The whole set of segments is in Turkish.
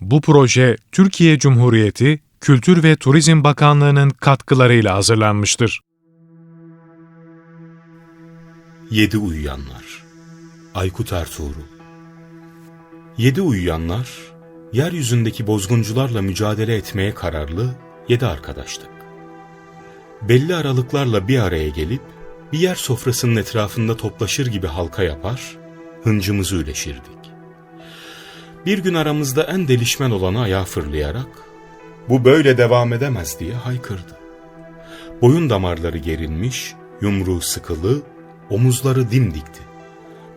Bu proje Türkiye Cumhuriyeti Kültür ve Turizm Bakanlığı'nın katkılarıyla hazırlanmıştır. Yedi Uyuyanlar Aykut Ertuğrul Yedi uyuyanlar, yeryüzündeki bozguncularla mücadele etmeye kararlı yedi arkadaştık. Belli aralıklarla bir araya gelip, bir yer sofrasının etrafında toplaşır gibi halka yapar, hıncımızı üleşirdik. Bir gün aramızda en delişmen olanı ayağa fırlayarak, bu böyle devam edemez diye haykırdı. Boyun damarları gerilmiş, yumruğu sıkılı, omuzları dimdikti.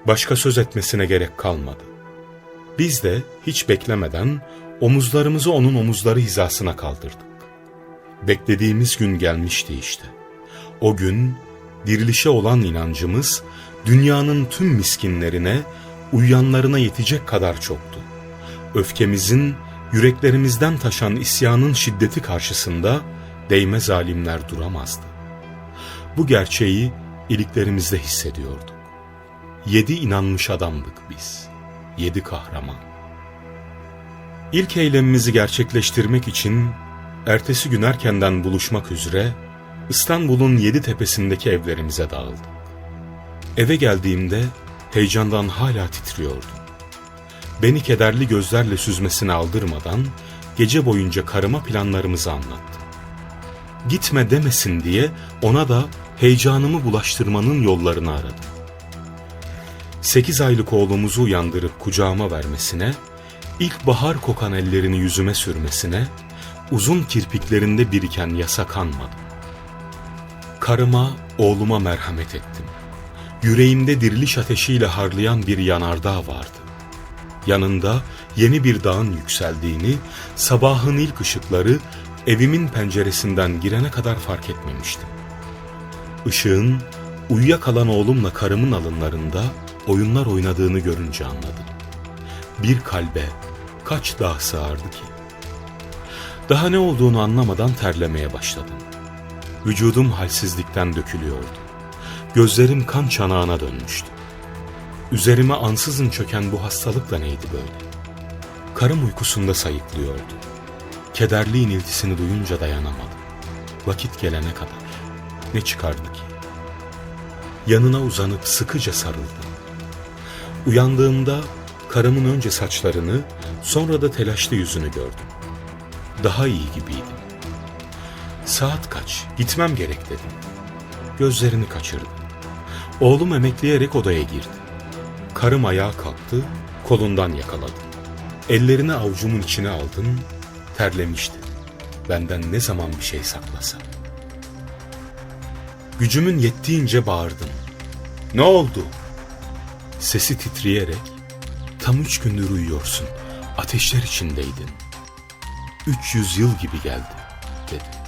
Başka söz etmesine gerek kalmadı. Biz de hiç beklemeden omuzlarımızı onun omuzları hizasına kaldırdık. Beklediğimiz gün gelmişti işte. O gün dirilişe olan inancımız dünyanın tüm miskinlerine, uyuyanlarına yetecek kadar çoktu. Öfkemizin, yüreklerimizden taşan isyanın şiddeti karşısında değme zalimler duramazdı. Bu gerçeği iliklerimizde hissediyorduk. Yedi inanmış adamdık biz. Yedi kahraman. İlk eylemimizi gerçekleştirmek için ertesi gün erkenden buluşmak üzere İstanbul'un yedi tepesindeki evlerimize dağıldık. Eve geldiğimde heyecandan hala titriyordum. Beni kederli gözlerle süzmesine aldırmadan gece boyunca karıma planlarımızı anlattım. Gitme demesin diye ona da heyecanımı bulaştırmanın yollarını aradım. Sekiz aylık oğlumuzu uyandırıp kucağıma vermesine, ilk bahar kokan ellerini yüzüme sürmesine, uzun kirpiklerinde biriken yasa kanmadı. Karıma, oğluma merhamet ettim. Yüreğimde diriliş ateşiyle harlayan bir yanardağ vardı. Yanında yeni bir dağın yükseldiğini, sabahın ilk ışıkları evimin penceresinden girene kadar fark etmemiştim. Işığın uyuyakalan oğlumla karımın alınlarında oyunlar oynadığını görünce anladım. Bir kalbe kaç dağ sığardı ki? Daha ne olduğunu anlamadan terlemeye başladım. Vücudum halsizlikten dökülüyordu. Gözlerim kan çanağına dönmüştü. Üzerime ansızın çöken bu hastalık da neydi böyle? Karım uykusunda sayıklıyordu. Kederli iniltisini duyunca dayanamadım. Vakit gelene kadar. Ne çıkardı ki? Yanına uzanıp sıkıca sarıldım. Uyandığımda karımın önce saçlarını, sonra da telaşlı yüzünü gördüm. Daha iyi gibiydim. Saat kaç, gitmem gerek dedim. Gözlerini kaçırdı. Oğlum emekleyerek odaya girdi. Karım ayağa kalktı, kolundan yakaladı. Ellerini avucumun içine aldım, terlemişti. Benden ne zaman bir şey saklasa. Gücümün yettiğince bağırdım. Ne oldu? Sesi titreyerek, tam üç gündür uyuyorsun, ateşler içindeydin. 300 yıl gibi geldi, dedi.